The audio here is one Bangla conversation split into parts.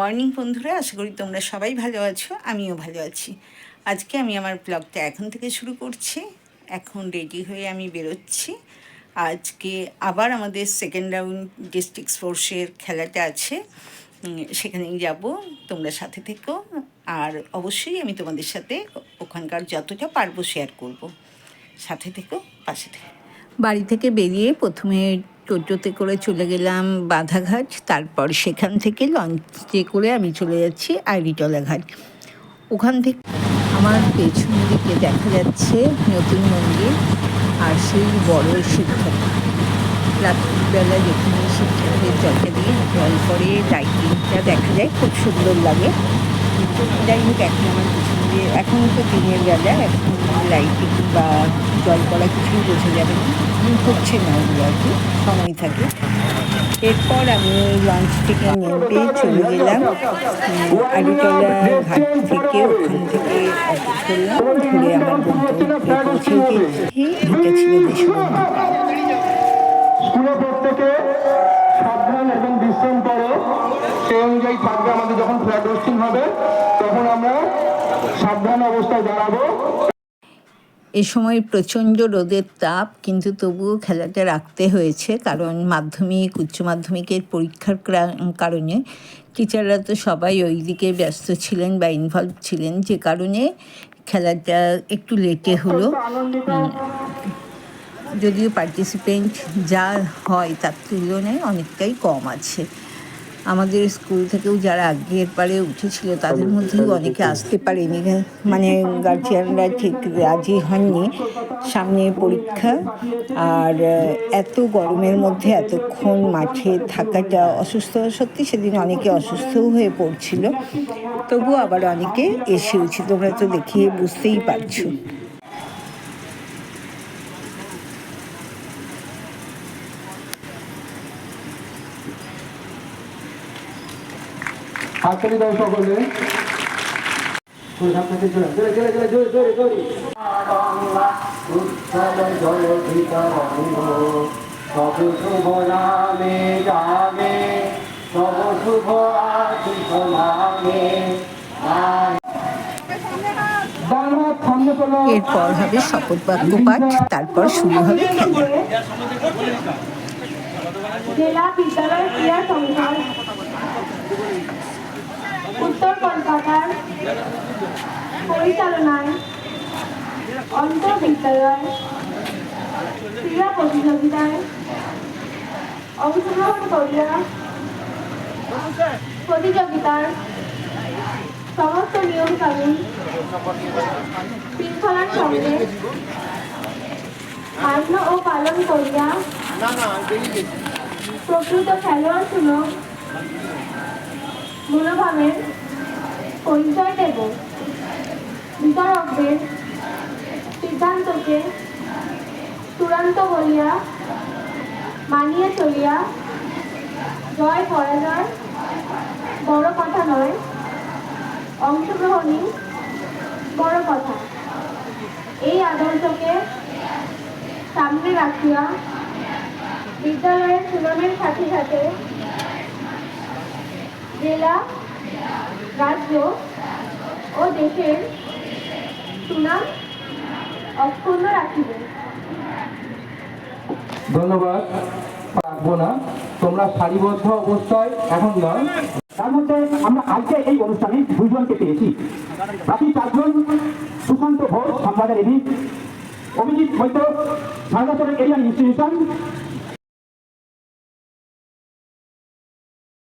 মর্নিং বন্ধুরা, আশা করি তোমরা সবাই ভালো আছো, আমিও ভালো আছি। আজকে আমি আমার ব্লগটা এখন থেকে শুরু করছি, এখন রেডি হয়ে আমি বেরোচ্ছি। আজকে আবার আমাদের সেকেন্ড রাউন্ড ডিস্ট্রিক্ট স্পোর্টসের খেলাটা আছে সেখানেই যাব, তোমরা সাথে থেকো। আর অবশ্যই আমি তোমাদের সাথে ওখানকার যতটা পারব শেয়ার করব। সাথে থেকো, পাশে থেকো। বাড়ি থেকে বেরিয়ে প্রথমে টোটোতে করে চলে গেলাম বাধাঘাট, তারপর সেখান থেকে লঞ্চে করে আমি চলে যাচ্ছি আইরিটলা ঘাট ওখান থেকে, আমার পেছন দিকে দেখা যাচ্ছে নতুন মন্দির আর সেই বড় শিক্ষক রাত্রিবেলা যেখানে শিক্ষকের জলটা দিয়ে জল করে লাইটিংটা দেখা যায়, খুব সুন্দর লাগে। যাই হোক, এখন আমার পিছন দিয়ে এখন তো দিনের বেলা, এখন লাইটিং বা জল পড়া কিছুই বোঝা যাবে না। হচ্ছে না ওগুলো আর কি, সময় থাকে। এরপর আমি লঞ্চ থেকে নেমে চলে গেলাম আড়িটলা ঘাট থেকে, ওখান থেকে অটো করলাম ঘুরে আমার গন্তব্যে পৌঁছে গেছি, এটা ছিল সাবধান এবং বিশ্রাম সেই অনুযায়ী থাকবে আমাদের যখন ফ্ল্যাট হোস্টিং হবে, তখন আমরা সাবধান অবস্থায় দাঁড়াবো। এ সময় প্রচণ্ড রোদের তাপ কিন্তু তবুও খেলাটা রাখতে হয়েছে কারণ মাধ্যমিক উচ্চ মাধ্যমিকের পরীক্ষার কারণে টিচাররা তো সবাই ওই দিকে ব্যস্ত ছিলেন বা ইনভলভ ছিলেন যে কারণে খেলাটা একটু লেটে হলো। যদিও পার্টিসিপেন্ট যা হয় তার তুলনায় অনেকটাই কম আছে। আমাদের স্কুল থেকেও যারা আগের পারে উঠেছিল তাদের মধ্যেও অনেকে আসতে পারেনি। মানে গার্জিয়ানরা ঠিক রাজি হননি সামনে পরীক্ষা। আর এত গরমের মধ্যে এতক্ষণ মাঠে থাকাটা অসুস্থ। সত্যি সেদিন অনেকে অসুস্থও হয়ে পড়ছিল। তবুও আবার অনেকে এসেওছে। তোমরা তো দেখে বুঝতেই পারছ। হাততালি দাও সকলে। সব শুভ নামে জাগে সব শুভ আশিস নামে ডান হাত সামনে তোলো এরপর হবে শপথ বাক্য পাঠ তারপর শুরু হবে জেলা বিদ্যালয় ক্রীড়া সংঘ। উত্তর কলকাতার পরিচালনায় অন্তর্বিদ্যালয় ক্রীড়া প্রতিযোগিতায় অংশগ্রহণ করিয়া প্রতিযোগিতার সমস্ত নিয়ম কানুন শৃঙ্খলার সঙ্গে মান্য ও পালন করিয়া প্রকৃত খেলোয়াড় সুলভ মনোভাবের পরিচয় দেব বিচারকদের সিদ্ধান্তকে চূড়ান্ত বলিয়া মানিয়ে চলিয়া জয় পরাজয় বড় কথা নয়, অংশগ্রহণই বড় কথা। এই আদর্শকে সামনে রাখিয়া বিদ্যালয়ের সুনামের সাথে সাথে জেলা রাজ্য ও দেশের সুনাম অক্ষুণ্ণ রাখিবে। ধন্যবাদ রাখব না। তোমরা সারিবদ্ধ অবস্থায় এখন নয়। তার মধ্যে আমরা আজকে এই অনুষ্ঠানে দুজনকে পেয়েছি। বাকি চারজন সুশান্ত ঘোষ সংবাদের এডিট, অভিজিৎ মৈত্র সারদাসরের এরিয়ান ইনস্টিটিউশন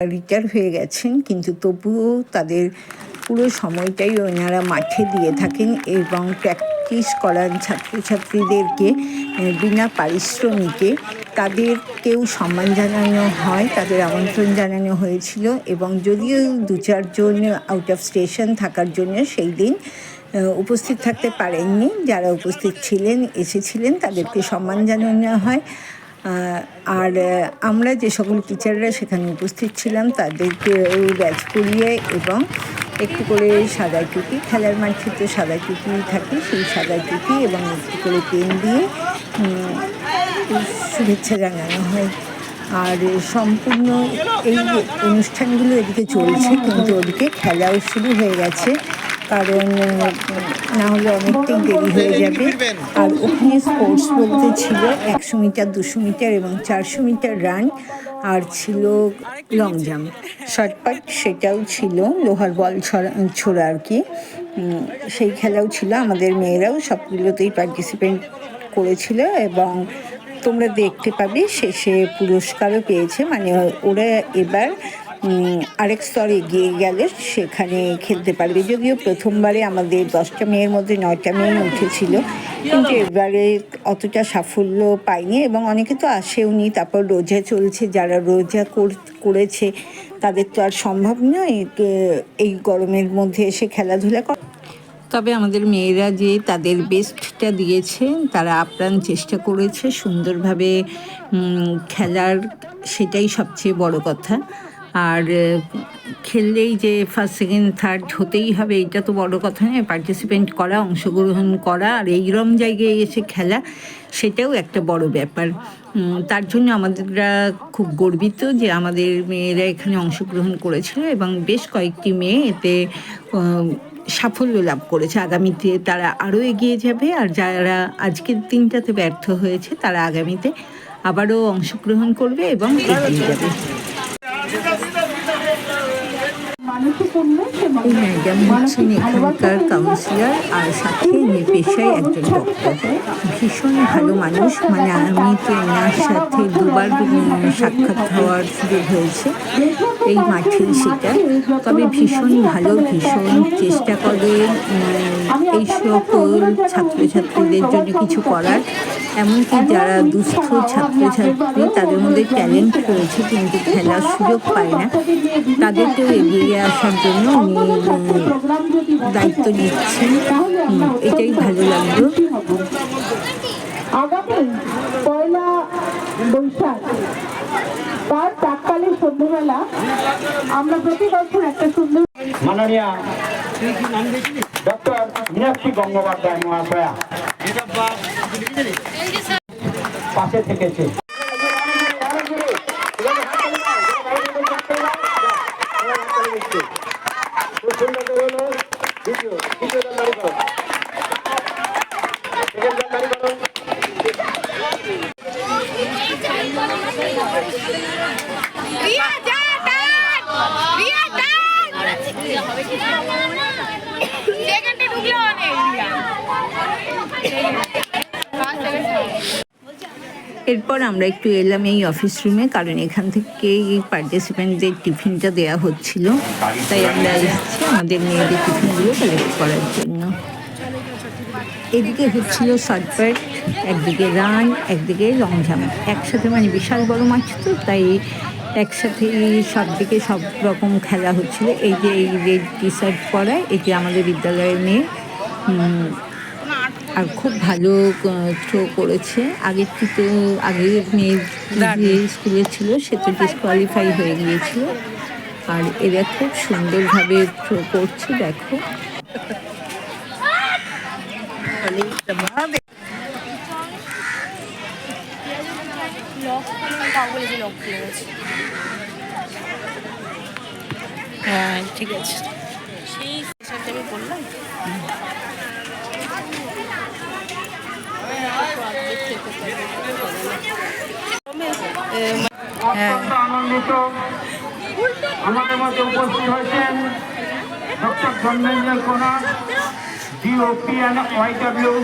রিটায়ার হয়ে গেছেন, কিন্তু তবুও তাদের পুরো সময়টাই ওনারা মাঠে দিয়ে থাকেন এবং প্র্যাকটিস করান ছাত্রছাত্রীদেরকে বিনা পারিশ্রমিকে। তাদেরকেও সম্মান জানানো হয়, তাদের আমন্ত্রণ জানানো হয়েছিল এবং যদিও দু চারজন আউট অফ স্টেশন থাকার জন্য সেই দিন উপস্থিত থাকতে পারেননি। যারা উপস্থিত ছিলেন, এসেছিলেন, তাদেরকে সম্মান জানানো হয়। আর আমরা যে সকল টিচাররা সেখানে উপস্থিত ছিলাম, তাদেরকে ওই ব্যাচ করিয়ে এবং একটু করে সাদা টুকি খেলার মাঠে তো সাদা টুকি থাকে, সেই সাদা টুকি এবং একটু করে পেন দিয়ে শুভেচ্ছা জানানো হয়। আর সম্পূর্ণ এই অনুষ্ঠানগুলো এদিকে চলছে, কিন্তু ওদিকে খেলাও শুরু হয়ে গেছে। কারণ না হলে অনেকটাই দেরি হয়ে যাবে। আর ওখানে স্পোর্টস বলতে ছিল একশো মিটার দুশো মিটার এবং চারশো মিটার রান আর ছিল লং জাম্প শর্টপাট সেটাও ছিল লোহার বল ছড়া ছোড়া আর কি। সেই খেলাও ছিল আমাদের মেয়েরাও সবগুলোতেই পার্টিসিপেন্ট করেছিল এবং তোমরা দেখতে পাবে শেষে পুরস্কারও পেয়েছে। মানে ওরা এবার আরেক স্তর এগিয়ে গেলে সেখানে খেলতে পারবে। যদিও প্রথমবারে আমাদের দশটা মেয়ের মধ্যে নয়টা মেয়ে উঠেছিল, কিন্তু এবারে অতটা সাফল্য পায়নি এবং অনেকে তো আসেও নি, তারপর রোজা চলছে, যারা রোজা কর- করেছে তাদের তো আর সম্ভব নয় এই গরমের মধ্যে এসে খেলাধুলা করা। তবে আমাদের মেয়েরা যে তাদের বেস্টটা দিয়েছে, তারা আপ্রাণ চেষ্টা করেছে সুন্দরভাবে খেলার, সেটাই সবচেয়ে বড় কথা। আর খেললেই যে ফার্স্ট সেকেন্ড থার্ড হতেই হবে এটা তো বড় কথা নয়। পার্টিসিপেন্ট করা, অংশগ্রহণ করা আর এইরম জায়গায় এসে খেলা, সেটাও একটা বড় ব্যাপার। তার জন্য আমাদেররা খুব গর্বিত যে আমাদের মেয়েরা এখানে অংশগ্রহণ করেছিল এবং বেশ কয়েকটি মেয়ে এতে সাফল্য লাভ করেছে। আগামীতে তারা আরও এগিয়ে যাবে আর যারা আজকের দিনটাতে ব্যর্থ হয়েছে, তারা আগামীতে আবারও অংশগ্রহণ করবে এবং এগিয়ে যাবে মানসিক উন্নয়ন এবং এই ম্যাডাম হচ্ছেন এখানকার কাউন্সিলর আর সাথে ইনি পেশায় একজন ডক্টর ভীষণ ভালো মানুষ মানে আমি তো এনার সাথে দুবার সাক্ষাৎ হওয়ার সুযোগ হয়েছে এই মাঠেই সেটা। তবে ভীষণ ভালো, ভীষণ চেষ্টা করে এই সকল ছাত্রছাত্রীদের জন্য কিছু করার। এমনকি যারা দুস্থ ছাত্রছাত্রী, তাদের মধ্যে ট্যালেন্ট রয়েছে, কিন্তু খেলার সুযোগ পায় না। তাদেরকেও এগিয়ে আসার জন্য উনি দায়িত্ব নিচ্ছেন এটাই ভালো লাগল আগামী পয়লা বৈশাখ তার প্রাককালে সন্ধ্যেবেলা আমরা প্রতি বছর একটা সুন্দর মাননীয় ডক্টর মীনাক্ষী গঙ্গোপাধ্যায় মহাশয়া। পাশে থেকেছে। এরপর আমরা একটু এলাম এই অফিস রুমে কারণ এখান থেকে এই পার্টিসিপেন্টদের টিফিনটা দেওয়া হচ্ছিল। তাই আমরা এসেছি আমাদের মেয়েদের টিফিনগুলো কালেক্ট করার জন্য। এদিকে হচ্ছিল শর্টপাট একদিকে রান, একদিকে লং জাম্প একসাথে মানে বিশাল বড় মাছ তো, তাই একসাথে সব দিকে সব রকম খেলা হচ্ছিল। এই যে এই রেড টি শার্ট পরা, এটি আমাদের বিদ্যালয়ের মেয়ে। আর খুব ভালো থ্রো করেছে। আগের তো আগের মেয়ে যে স্কুলে ছিল, সে তো ডিসকোয়ালিফাই হয়ে গিয়েছিল। আর এরা খুব সুন্দরভাবে থ্রো করছে, দেখো। হ্যাঁ ঠিক আছে। আনন্দিত আমাদের মধ্যে উপস্থিত হয়েছেন ডক্টর ধর্মেন্দ্র কোনার ডিওপি ওয়াইডব্লিউ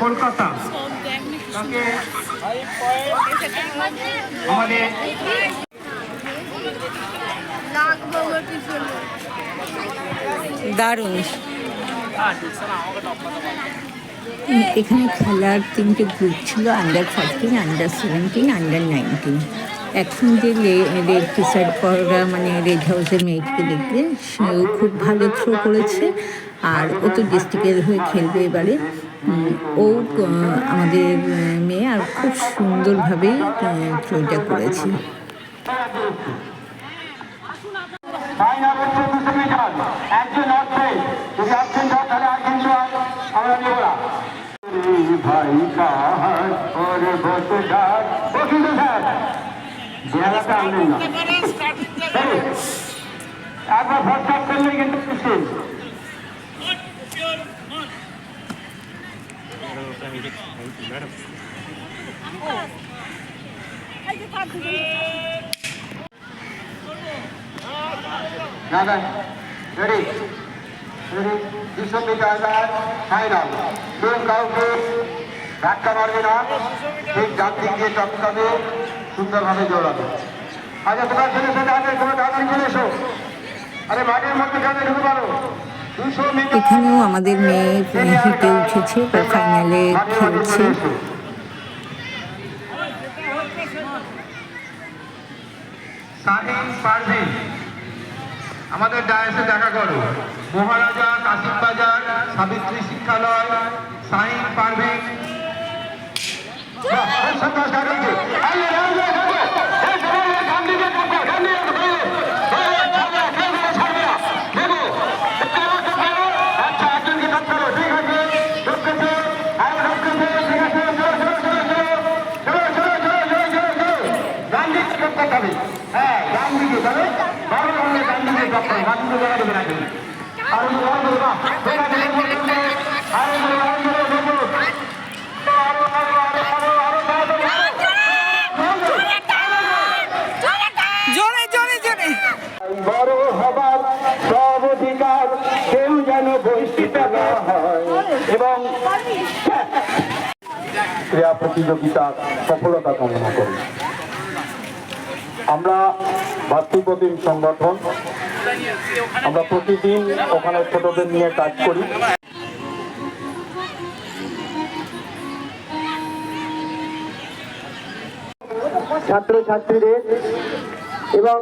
কলকাতা। তাকে আমাদের দারুণ। এখানে খেলার তিনটে গ্রুপ ছিল under fourteen under seventeen under nineteen এখন যে রেড টি শার্ট পরা মানে রেড হাউসের মেয়েটকে দেখলে, সেও খুব ভালো থ্রো করেছে। আর ও তো ডিস্ট্রিক্টের হয়ে খেলবে এবারে। ও আমাদের মেয়ে, আর খুব সুন্দরভাবেই চইটা করেছে ফাইনাল হচ্ছে দুশো মিটার একজন আসবে যদি আসছেন না তাহলে আর কিন্তু আর আমরা নেব না ওর বসদার বসুন স্যার জেলাটা আনলেন না একবার ভরসা করলে কিন্তু না না রেডি রেডি দুশো মিটার ফাইনাল কেউ কাউকে ধাক্কা মারবে না। ঠিক ডান দিয়ে টপকাবে সুন্দরভাবে দৌড়াবে। আচ্ছা তোমার ছেলে সাথে আগে তোমার দাদা চলে এসো। আরে মাঠের মধ্যে কাজে ঢুকে পারো এখানেও আমাদের মেয়ে হিটে উঠেছে ফাইনালে খেলছে। আমাদের ডায়াসে দেখা করো। মহারাজা কাশিম বাজার সাবিত্রী শিক্ষালয় সাহিন পারভিন বাহ, খুব সুন্দর start হয়েছে। আরে, আরে, আরে, আরে, এই সবাই এই ডান দিকে থাকো, ডান দিকে থাকো, এই, এই, এই, ছাড়বে না, কেউ যেন ছাড়বে না। দেবো। একটু এবার চোখ মেলো। আচ্ছা, একজনকে কাজ করো, ঠিক আছে। ঢুকতেছে, আরও ঢুকতেছে, ঠিক আছে, চলো, চলো, চলো, চলো। চলো, চলো, চলো, চলো, চলো, চলো। ডান দিকে চোখ করতে হবে। হ্যাঁ, ডান দিকে, তবে বারো রঙের ডান দিকে চোখ করো, বাকি তো জায়গা দেবে না কিন্তু। আরও দূর, আরও দূর, বাহ। ঠিক আছে, দেখব, দেখব। আরও দূর, আরও দূর, দেখব। আরও, আরও, আরও, আরও, আরও তাড়াতাড়ি। জোরে জোরে জোরে বড় হবার সব অধিকার কেউ যেন না হয়। এবং ক্রীড়া প্রতিযোগিতার সফলতা কামনা করি। আমরা ভাতৃপ্রতিম সংগঠন। আমরা প্রতিদিন ওখানে ছোটদের নিয়ে কাজ করি। ছাত্রছাত্রীদের এবং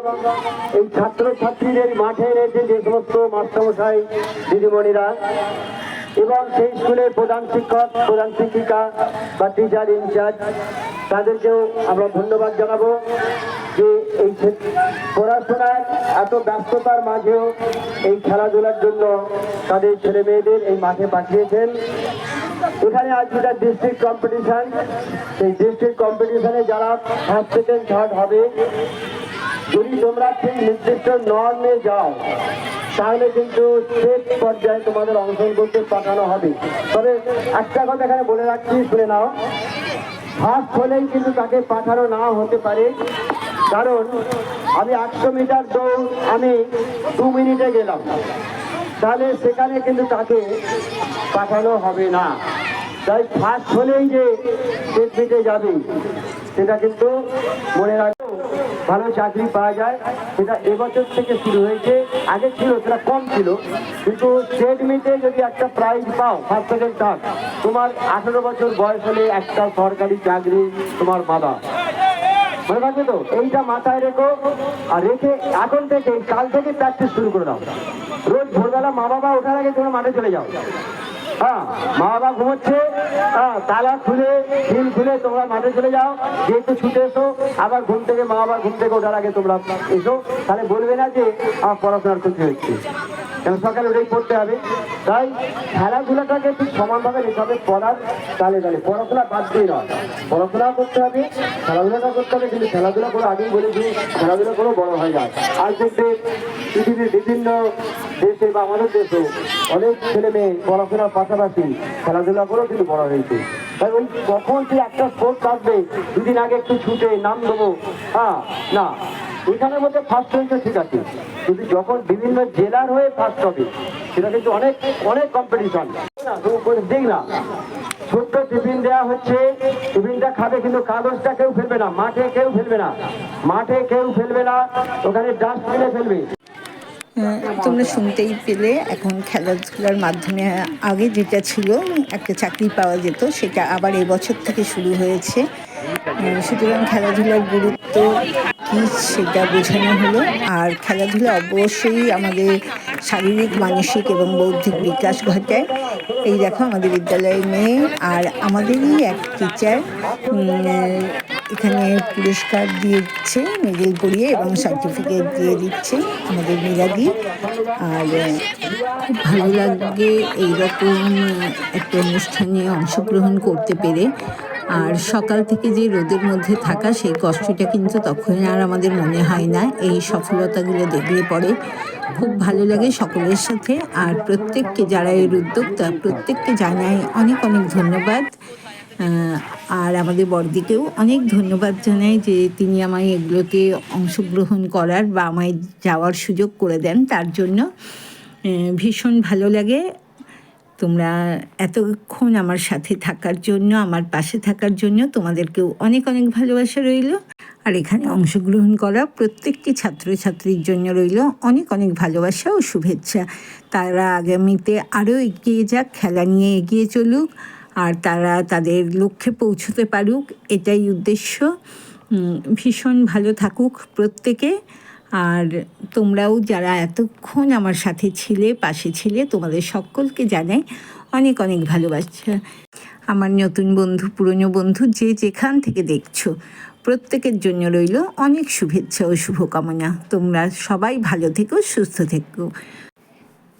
এই ছাত্রছাত্রীদের মাঠে এনেছে যে সমস্ত মাস্টারমশাই, দিদিমণিরা, এবং সেই স্কুলের প্রধান শিক্ষক, প্রধান শিক্ষিকা বা টিচার ইনচার্জ তাদেরকেও আমরা ধন্যবাদ জানাব যে এই পড়াশোনার এত ব্যস্ততার মাঝেও এই খেলাধুলার জন্য তাদের ছেলে মেয়েদের এই মাঠে পাঠিয়েছেন। এখানে আজ যেটা ডিস্ট্রিক্ট কম্পিটিশন সেই ডিস্ট্রিক্ট কম্পিটিশনে যারা ফার্স্ট সেকেন্ড থার্ড হবে যদি তোমরা ঠিক নির্দিষ্ট নর্মে যাও, তাহলে কিন্তু স্টেট পর্যায়ে তোমাদের অংশগ্রহণ করতে পাঠানো হবে। তবে একটা কথা এখানে বলে রাখছি, শুনে নাও। ফার্স্ট হলেই কিন্তু তাকে পাঠানো না হতে পারে। কারণ আমি আটশো মিটার দৌড়, আমি দু মিনিটে গেলাম। তাহলে সেখানে কিন্তু তাকে পাঠানো হবে না। তাই ফার্স্ট হলেই যে স্টেট যাবে, সেটা কিন্তু মনে রাখো ভালো চাকরি পাওয়া যায়। সেটা এবছর থেকে শুরু হয়েছে। আগে ছিল, সেটা কম ছিল। কিন্তু স্টেট যদি একটা প্রাইজ পাও ফার্স্ট সেকেন্ড থার্ড তোমার আঠেরো বছর বয়স হলে একটা সরকারি চাকরি তোমার বাধা। মনে থাকবে তো? এইটা মাথায় রেখো। আর রেখে এখন থেকে, কাল থেকে প্র্যাকটিস শুরু করে দাও। রোজ ভোরবেলা মা বাবা ওঠার আগে তোমরা মাঠে চলে যাও। হ্যাঁ মা বাবা ঘুমোচ্ছে তালা খুলে, ঢিল খুলে তোমরা মাঠে চলে যাও। যেহেতু ছুটে এসো। আবার ঘুম থেকে, মা আবার ঘুম থেকে ওঠার আগে তোমরা এসো। তাহলে বলবে না যে আমার পড়াশোনার ক্ষতি হচ্ছে। সকালে ওটাই পড়তে হবে। তাই খেলাধুলাটাকে ঠিক সমানভাবে নিতে হবে পড়ার তালে তালে। পড়াশোনা বাদ দিয়ে নয়। পড়াশোনা করতে হবে খেলাধুলাটা করতে হবে, কিন্তু খেলাধুলা করে আগেই বলেছি খেলাধুলা করে বড় হয়ে যায় আজ দেখবে পৃথিবীর বিভিন্ন দেশে বা আমাদের দেশেও অনেক ছেলে মেয়ে পড়াশোনার পাশাপাশি খেলাধুলা করেও কিন্তু বড় হয়েছে। তাই ওই কখন সে একটা স্পোর্টস আসবে দুদিন আগে একটু ছুটে নাম দেবো। হ্যাঁ না। এখানের মধ্যে ফার্স্ট হয়েছে ঠিক আছে। কিন্তু যখন বিভিন্ন জেলার হয়ে ফার্স্ট হবে, সেটা কিন্তু অনেক অনেক কম্পিটিশন দেখ না, ছোট্ট টিফিন দেওয়া হচ্ছে, টিফিনটা খাবে কিন্তু কাগজটা কেউ ফেলবে না, মাঠে কেউ ফেলবে না। মাঠে কেউ ফেলবে না, ওখানে ডাস্টবিনে ফেলবে। তোমরা শুনতেই পেলে, এখন খেলাধুলার মাধ্যমে আগে যেটা ছিল, একটা চাকরি পাওয়া যেত, সেটা আবার এবছর থেকে শুরু হয়েছে। সুতরাং খেলাধুলার গুরুত্ব কী সেটা বোঝানো হলো। আর খেলাধুলা অবশ্যই আমাদের শারীরিক, মানসিক এবং বৌদ্ধিক বিকাশ ঘটায়। এই দেখো আমাদের বিদ্যালয়ের মেয়ে আর আমাদেরই এক টিচার এখানে পুরস্কার দিচ্ছে মেডেল পরিয়ে এবং সার্টিফিকেট দিয়ে দিচ্ছে আমাদের মেধাদি আর খুব ভালো লাগে এইরকম একটা অনুষ্ঠানে অংশগ্রহণ করতে পেরে। আর সকাল থেকে যে রোদের মধ্যে থাকা সেই কষ্টটা কিন্তু তখন আর আমাদের মনে হয় না। এই সফলতাগুলো দেখলে পরে খুব ভালো লাগে সকলের সাথে। আর প্রত্যেককে যারা এর উদ্যোক্তা, প্রত্যেককে জানাই অনেক অনেক ধন্যবাদ। আর আমাদের বড়দিকেও অনেক ধন্যবাদ জানাই যে তিনি আমায় এগুলোতে অংশগ্রহণ করার বা আমায় যাওয়ার সুযোগ করে দেন তার জন্য। ভীষণ ভালো লাগে। তোমরা এতক্ষণ আমার সাথে থাকার জন্য, আমার পাশে থাকার জন্য তোমাদেরকেও অনেক অনেক ভালোবাসা রইল। আর এখানে অংশগ্রহণ করা প্রত্যেকটি ছাত্রছাত্রীর জন্য রইল অনেক অনেক ভালোবাসা ও শুভেচ্ছা। তারা আগামীতে আরও এগিয়ে যাক, খেলা নিয়ে এগিয়ে চলুক, আর তারা তাদের লক্ষ্যে পৌঁছতে পারুক, এটাই উদ্দেশ্য। ভীষণ ভালো থাকুক প্রত্যেকে। আর তোমরাও যারা এতক্ষণ আমার সাথে ছিলে, পাশে ছিলে, তোমাদের সকলকে জানাই অনেক অনেক ভালোবাসা। আমার নতুন বন্ধু, পুরনো বন্ধু যে যেখান থেকে দেখছ, প্রত্যেকের জন্য রইল অনেক শুভেচ্ছা ও শুভকামনা। তোমরা সবাই ভালো থেকো, সুস্থ থেকো।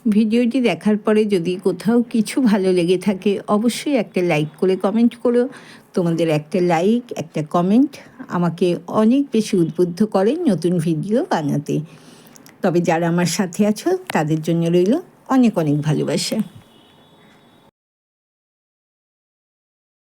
ভিডিওটি দেখার পরে যদি কোথাও কিছু ভালো লেগে থাকে, অবশ্যই একটা লাইক করে কমেন্ট করো। তোমাদের একটা লাইক, একটা কমেন্ট আমাকে অনেক বেশি উদ্বুদ্ধ করে নতুন ভিডিও বানাতে। তবে যারা আমার সাথে আছো, তাদের জন্য রইল অনেক অনেক ভালোবাসা।